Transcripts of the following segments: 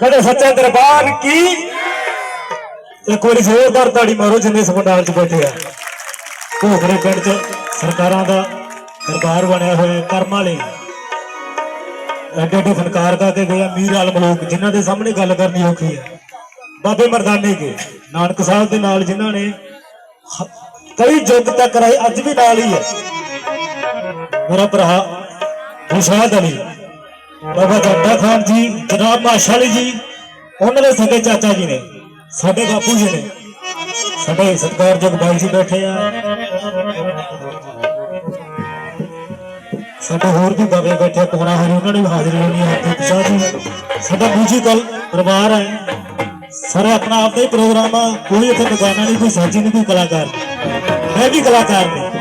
ਕਦੇ ਸੱਚੇ ਦਰਬਾਰ ਕੀ? ਇੱਕ ਵਾਰੀ ਜ਼ੋਰਦਾਰ ਤਾੜੀ ਮਾਰੋ ਜਿੰਨੇ ਇਸ 'ਚ ਬੈਠੇ ਆ। ਘੋਗਰੇ ਪਿੰਡ 'ਚ ਸਰਕਾਰਾਂ ਦਾ ਦਰਬਾਰ ਬਣਿਆ ਹੋਇਆ ਕਰਮ ਵਾਲੇ। ਐਡੇ ਐਡੇ ਫਨਕਾਰ ਦਾ ਕੇ ਗਏ ਮੀਰ ਆਲ ਲੋਕ, ਜਿਨ੍ਹਾਂ ਦੇ ਸਾਹਮਣੇ ਗੱਲ ਕਰਨੀ ਔਖੀ ਹੈ ਬਾਬੇ ਮਰਦਾਨੇ ਕੇ, ਨਾਨਕ ਸਾਹਿਬ ਦੇ ਨਾਲ ਜਿਨ੍ਹਾਂ ਨੇ ਕਈ ਯੁੱਗ ਤੱਕ ਰਹੇ, ਅੱਜ ਵੀ ਨਾਲ ਹੀ ਹੈ ਮੇਰਾ ਭਰਾ ਹੁਸ਼ਾਦ ਅਲੀ ਬਾਬਾ ਜੱਟਾ ਖਾਨ ਜੀ ਜਨਾਬ ਮਾਸ਼ਾਅੱਲਾ ਜੀ ਉਹਨਾਂ ਦੇ ਸਕੇ ਚਾਚਾ ਜੀ ਨੇ ਸਾਡੇ ਬਾਪੂ ਜੀ ਨੇ ਸਾਡੇ ਸਤਿਕਾਰਯੋਗ ਬਾਈ ਜੀ ਬੈਠੇ ਆ ਸਾਡੇ ਹੋਰ ਵੀ ਬਾਬੇ ਬੈਠੇ ਕੋਣਾ ਹਰੀ ਉਹਨਾਂ ਨੇ ਵੀ ਹਾਜ਼ਰੀ ਹੋਣੀ ਹੈ ਤੇ ਸ਼ਾਹ ਜੀ ਸਾਡਾ ਮਿਊਜ਼ੀਕਲ ਪਰਿਵਾਰ ਹੈ ਸਾਰੇ ਆਪਣਾ ਆਪਦਾ ਹੀ ਪ੍ਰੋਗਰਾਮ ਆ ਕੋਈ ਇੱਥੇ ਦੁਕਾਨਾਂ ਨਹੀਂ ਕੋਈ ਸਾਜੀ ਨਹੀਂ ਕੋਈ ਕਲਾਕਾਰ ਨਹੀਂ। ਮੈਂ ਵੀ ਕਲਾਕਾਰ ਨਹੀਂ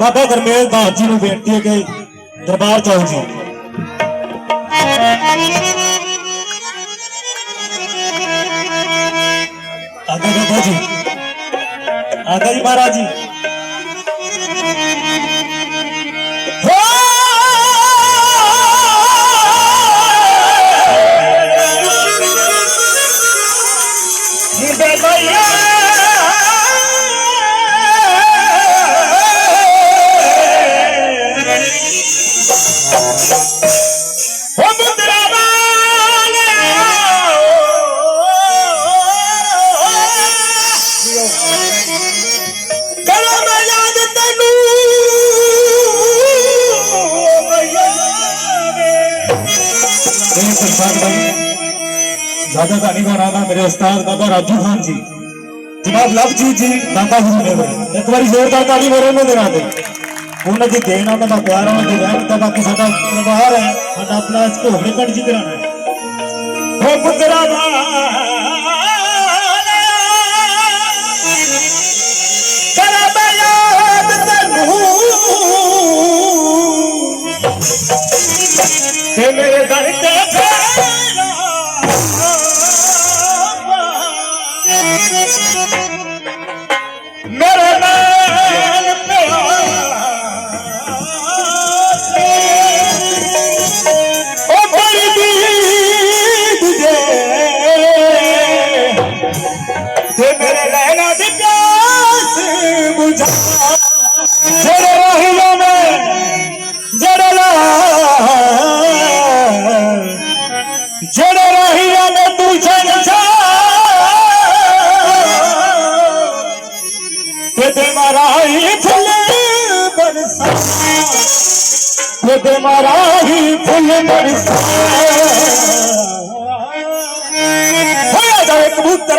ਬਾਬਾ ਗਰਮੇਲ ਦਾਸ ਜੀ ਨੂੰ ਬੇਨਤੀ ਹੈ ਕਿ ਦਰਬਾਰ ਚਾਹੋ ਜੀ। ਆਗਾ ਬਾਬਾ ਜੀ। ਆਗਾ ਜੀ ਮਹਾਰਾਜ ਜੀ। उस्ताद ज़्यादा कहानी बनाना मेरे उस्ताद बाबा राजू खान जी। जनाब लवजीत जी दादा जी ने एक बार जोरदार ताली मेरे में देना दे। उन्हें देना तो उन्हें प्यार उन्हें जी रहन का तो बाकी साडा व्यवहार है। साडा अपना इसको होने जी कराना है। ओ पुत्रा मेरे दर दे मराही फुल कबूतर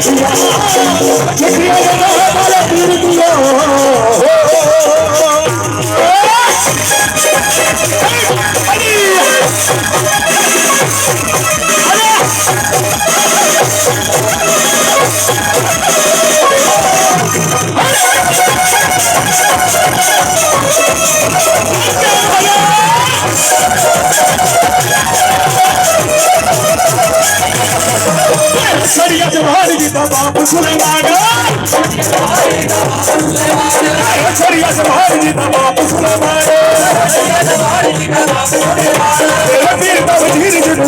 que cría. ਅਸਮਾਨ ਦੇ ਉਹ ਪਿੱਛੇ ਅਸਮਾਨ ਦੇ ਉਹ ਕੀ ਬਤਾ ਪਿੱਛੇ ਅਸਮਾਨ ਦੇ ਮਰ ਗਿਆ Kirli ਸੜੀਆ ਜਵਾਨ ਜੀ ਦਾ ਬਾਪ ਸੁਲੇਮਾਨ ਸੜੀਆ ਜਵਾਨ ਜੀ ਦਾ ਬਾਪ ਸੁਲੇਮਾਨ ਤੇਰਾ ਵੀਰ ਦਾ ਵਜ਼ੀਰ ਜਿਹਨੂੰ